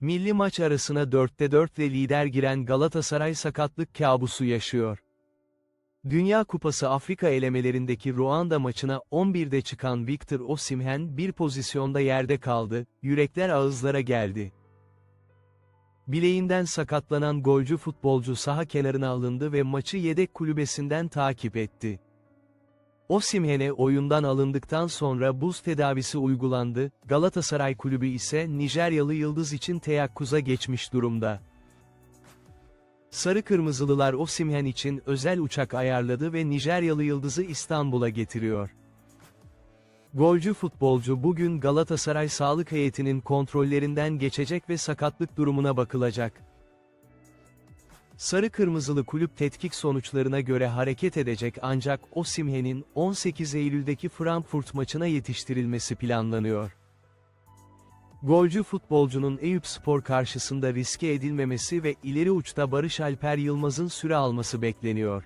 Milli maç arasına 4'te 4 ile lider giren Galatasaray sakatlık kabusu yaşıyor. Dünya Kupası Afrika elemelerindeki Ruanda maçına 11'de çıkan Victor Osimhen bir pozisyonda yerde kaldı, yürekler ağızlara geldi. Bileğinden sakatlanan golcü futbolcu saha kenarına alındı ve maçı yedek kulübesinden takip etti. Osimhen'e oyundan alındıktan sonra buz tedavisi uygulandı, Galatasaray kulübü ise Nijeryalı yıldız için teyakkuza geçmiş durumda. Sarı Kırmızılılar Osimhen için özel uçak ayarladı ve Nijeryalı yıldızı İstanbul'a getiriyor. Golcü futbolcu bugün Galatasaray sağlık heyetinin kontrollerinden geçecek ve sakatlık durumuna bakılacak. Sarı Kırmızılı kulüp tetkik sonuçlarına göre hareket edecek ancak Osimhen'in 18 Eylül'deki Frankfurt maçına yetiştirilmesi planlanıyor. Golcü futbolcunun Eyüpspor karşısında riske edilmemesi ve ileri uçta Barış Alper Yılmaz'ın süre alması bekleniyor.